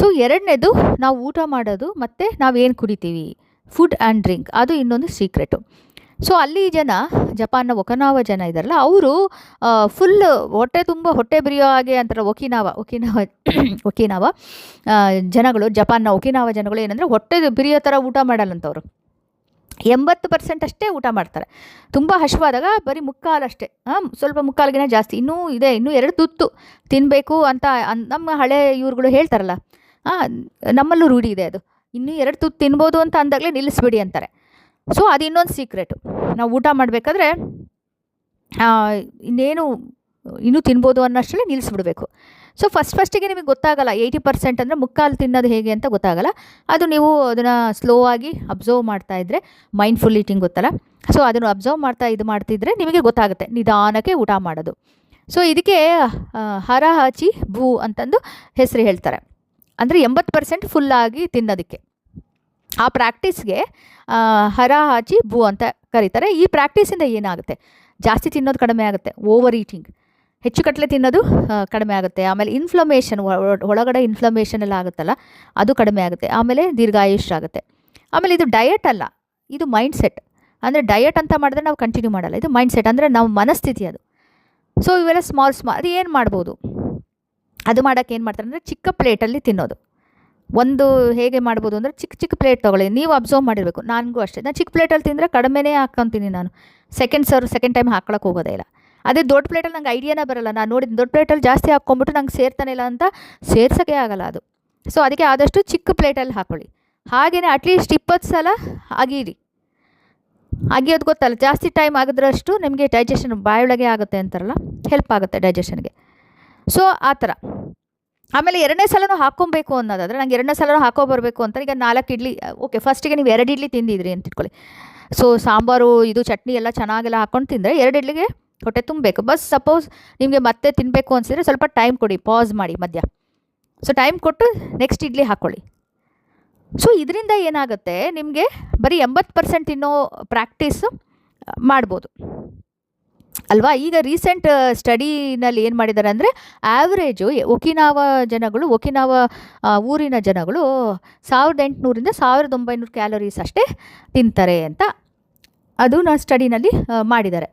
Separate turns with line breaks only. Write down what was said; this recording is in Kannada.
ಸೊ ಎರಡನೇದು ನಾವು ಊಟ ಮಾಡೋದು, ಮತ್ತು ನಾವೇನು ಕುಡಿತೀವಿ? ಫುಡ್ ಆ್ಯಂಡ್ ಡ್ರಿಂಕ್ ಅದು ಇನ್ನೊಂದು ಸೀಕ್ರೆಟು ಸೊ ಅಲ್ಲಿ ಜನ, ಜಪಾನ್ನ ಒಕನಾವ ಜನ ಇದ್ದಾರಲ್ಲ, ಅವರು ಫುಲ್ ಹೊಟ್ಟೆ ತುಂಬ ಹೊಟ್ಟೆ ಬಿರಿಯೋ ಹಾಗೆ ಅಂತಾರೆ ಒಕಿನಾವ ಒಕಿನಾವ ಒಕಿನಾವ ಜನಗಳು, ಜಪಾನ್ನ ಒಕಿನಾವ ಜನಗಳು ಏನಂದರೆ ಹೊಟ್ಟೆ ಬಿರಿಯೋ ಥರ ಊಟ ಮಾಡಲ್ಲಂಥವ್ರು ಎಂಬತ್ತು ಪರ್ಸೆಂಟ್ ಅಷ್ಟೇ ಊಟ ಮಾಡ್ತಾರೆ. ತುಂಬ ಹಶ್ವಾದಾಗ ಬರೀ ಮುಕ್ಕಾಲಷ್ಟೇ ಹಾಂ ಸ್ವಲ್ಪ ಮುಕ್ಕಾಲ್ಗಿನ ಜಾಸ್ತಿ. ಇನ್ನೂ ಇದೆ, ಇನ್ನೂ ಎರಡು ತುತ್ತು ತಿನ್ನಬೇಕು ಅಂತ ನಮ್ಮ ಹಳೆ ಇವ್ರುಗಳು ಹೇಳ್ತಾರಲ್ಲ ನಮ್ಮಲ್ಲೂ ರೂಢಿ ಇದೆ ಅದು. ಇನ್ನೂ ಎರಡು ತುತ್ತು ತಿನ್ಬೋದು ಅಂತ ಅಂದಾಗಲೇ ನಿಲ್ಲಿಸ್ಬಿಡಿ ಅಂತಾರೆ. ಸೊ ಅದು ಇನ್ನೊಂದು ಸೀಕ್ರೆಟು ನಾವು ಊಟ ಮಾಡಬೇಕಾದ್ರೆ ಇನ್ನೇನು ಇನ್ನೂ ತಿನ್ಬೋದು ಅನ್ನೋಷ್ಟರಲ್ಲಿ ನಿಲ್ಲಿಸ್ಬಿಡ್ಬೇಕು. ಸೊ ಫಸ್ಟ್ ಫಸ್ಟಿಗೆ ನಿಮಗೆ ಗೊತ್ತಾಗಲ್ಲ ಏಯ್ಟಿ ಪರ್ಸೆಂಟ್ ಅಂದರೆ ಮುಕ್ಕಾಲು ತಿನ್ನೋದು ಹೇಗೆ ಅಂತ ಗೊತ್ತಾಗಲ್ಲ. ಅದು ನೀವು ಅದನ್ನು ಸ್ಲೋ ಆಗಿ ಅಬ್ಸರ್ವ್ ಮಾಡ್ತಾ ಇದ್ದರೆ ಮೈಂಡ್ಫುಲ್ ಈಟಿಂಗ್ ಗೊತ್ತಲ್ಲ. ಸೊ ಅದನ್ನು ಅಬ್ಸರ್ವ್ ಮಾಡ್ತಾ ಇದು ಮಾಡ್ತಿದ್ರೆ ನಿಮಗೆ ಗೊತ್ತಾಗುತ್ತೆ, ನಿಧಾನಕ್ಕೆ ಊಟ ಮಾಡೋದು. ಸೊ ಇದಕ್ಕೆ ಹರ ಹಚಿ ಭೂ ಅಂತಂದು ಹೆಸರು ಹೇಳ್ತಾರೆ. ಅಂದರೆ ಎಂಬತ್ತು ಪರ್ಸೆಂಟ್ ಫುಲ್ಲಾಗಿ ತಿನ್ನೋದಕ್ಕೆ. ಆ ಪ್ರಾಕ್ಟೀಸ್ಗೆ ಹರ ಹಾಚಿ ಭೂ ಅಂತ ಕರೀತಾರೆ. ಈ ಪ್ರಾಕ್ಟೀಸಿಂದ ಏನಾಗುತ್ತೆ? ಜಾಸ್ತಿ ತಿನ್ನೋದು ಕಡಿಮೆ ಆಗುತ್ತೆ. ಓವರ್ ಈಟಿಂಗ್ ಹೆಚ್ಚು ಕಟ್ಲೆ ತಿನ್ನೋದು ಕಡಿಮೆ ಆಗುತ್ತೆ. ಆಮೇಲೆ ಇನ್ಫ್ಲಮೇಷನ್ ಒಳಗಡೆ ಇನ್ಫ್ಲಮೇಷನ್ ಎಲ್ಲ ಆಗುತ್ತಲ್ಲ, ಅದು ಕಡಿಮೆ ಆಗುತ್ತೆ. ಆಮೇಲೆ ದೀರ್ಘಾಯುಷ್ ಆಗುತ್ತೆ. ಆಮೇಲೆ ಇದು ಡಯಟ್ ಅಲ್ಲ. ಇದು ಮೈಂಡ್ ಸೆಟ್ ಅಂದರೆ ಡಯಟ್ ಅಂತ ಮಾಡಿದ್ರೆ ನಾವು ಕಂಟಿನ್ಯೂ ಮಾಡಲ್ಲ. ಇದು ಮೈಂಡ್ ಸೆಟ್ ಅಂದರೆ ನಾವು ಮನಸ್ಥಿತಿ ಅದು. ಸೊ ಇವೆಲ್ಲ ಸ್ಮಾಲ್ ಸ್ಮಾಲ್ ಅದು ಏನು ಮಾಡ್ಬೋದು? ಅದು ಮಾಡೋಕ್ಕೆ ಏನು ಮಾಡ್ತಾರೆ ಅಂದರೆ ಚಿಕ್ಕ ಪ್ಲೇಟಲ್ಲಿ ತಿನ್ನೋದು. ಒಂದು ಹೇಗೆ ಮಾಡ್ಬೋದು ಅಂದರೆ ಚಿಕ್ಕ ಚಿಕ್ಕ ಪ್ಲೇಟ್ ತೊಗೊಳ್ಳಿ. ನೀವು ಅಬ್ಸರ್ವ್ ಮಾಡಿರಬೇಕು. ನನಗೂ ಅಷ್ಟೇ. ನಾನು ಚಿಕ್ಕ ಪ್ಲೇಟಲ್ಲಿ ತಿಂದರೆ ಕಡಿಮೆನೇ ಹಾಕ್ಕೊತೀನಿ ನಾನು. ಸೆಕೆಂಡ್ ಸರ್ ಸೆಕೆಂಡ್ ಟೈಮ್ ಹಾಕ್ಕೊಳಕ್ಕೆ ಹೋಗೋದೇ ಇಲ್ಲ. ಅದೇ ದೊಡ್ಡ ಪ್ಲೇಟಲ್ಲಿ ನಂಗೆ ಐಡಿಯಾನೇ ಬರಲ್ಲ. ನಾನು ನೋಡಿದ ದೊಡ್ಡ ಪ್ಲೇಟಲ್ಲಿ ಜಾಸ್ತಿ ಹಾಕ್ಕೊಂಬಿಟ್ಟು ನಂಗೆ ಸೇರ್ತಾನೆ ಇಲ್ಲ ಅಂತ ಸೇರ್ಸೋಕ್ಕೆ ಆಗಲ್ಲ ಅದು. ಸೊ ಅದಕ್ಕೆ ಆದಷ್ಟು ಚಿಕ್ಕ ಪ್ಲೇಟಲ್ಲಿ ಹಾಕ್ಕೊಳ್ಳಿ ಹಾಗೆಯೇ ಅಟ್ಲೀಸ್ಟ್ ಇಪ್ಪತ್ತು ಸಲ ಅಗೀರಿ. ಅಗಿಯೋದು ಗೊತ್ತಲ್ಲ, ಜಾಸ್ತಿ ಟೈಮ್ ಆಗಿದ್ರಷ್ಟು ನಿಮಗೆ ಡೈಜೆಷನ್ ಬಾಯೊಳಗೆ ಆಗುತ್ತೆ ಅಂತಾರಲ್ಲ ಹೆಲ್ಪ್ ಆಗುತ್ತೆ ಡೈಜೆಷನ್ಗೆ ಸೊ ಆ ಥರ. ಆಮೇಲೆ ಎರಡನೇ ಸಲನೂ ಹಾಕ್ಕೊಬೇಕು ಅನ್ನೋದಾದರೆ ನಂಗೆ ಎರಡನೇ ಸಲನೂ ಹಾಕೋ ಬರಬೇಕು ಅಂತ ಈಗ ನಾಲ್ಕು ಇಡ್ಲಿ, ಓಕೆ ಫಸ್ಟಿಗೆ ನೀವು ಎರಡು ಇಡ್ಲಿ ತಿಂದಿದ್ರಿ ಅಂತ ಇಟ್ಕೊಳ್ಳಿ. ಸೊ ಸಾಂಬಾರು, ಇದು, ಚಟ್ನಿ ಎಲ್ಲ ಚೆನ್ನಾಗೆಲ್ಲ ಹಾಕ್ಕೊಂಡು ತಿಂದರೆ ಎರಡು ಇಡ್ಲಿಗೆ ಹೊಟ್ಟೆ ತುಂಬಬೇಕು. ಬಸ್ ಸಪೋಸ್ ನಿಮಗೆ ಮತ್ತೆ ತಿನ್ನಬೇಕು ಅನಿಸಿದ್ರೆ ಸ್ವಲ್ಪ ಟೈಮ್ ಕೊಡಿ ಪಾಸ್ ಮಾಡಿ ಮಧ್ಯ. ಸೊ ಟೈಮ್ ಕೊಟ್ಟು ನೆಕ್ಸ್ಟ್ ಇಡ್ಲಿ ಹಾಕ್ಕೊಳ್ಳಿ ಸೊ ಇದರಿಂದ ಏನಾಗುತ್ತೆ? ನಿಮಗೆ ಬರೀ ಎಂಬತ್ತು ಪರ್ಸೆಂಟ್ ತಿನ್ನೋ ಪ್ರಾಕ್ಟೀಸು ಮಾಡ್ಬೋದು. ಅಲ್ವಾ? ಈಗ ರೀಸೆಂಟ್ ಸ್ಟಡಿನಲ್ಲಿ ಏನು ಮಾಡಿದ್ದಾರೆ ಅಂದರೆ ಆ್ಯಾವ್ರೇಜು ಒಕಿನಾವ ಜನಗಳು, ಒಕಿನಾವ ಊರಿನ ಜನಗಳು ಸಾವಿರದ ಎಂಟುನೂರಿಂದ ಸಾವಿರದ ಒಂಬೈನೂರು ಕ್ಯಾಲೋರೀಸ್ ಅಷ್ಟೇ ತಿಂತಾರೆ ಅಂತ ಅದು ನಾ ಸ್ಟಡಿನಲ್ಲಿ ಮಾಡಿದ್ದಾರೆ.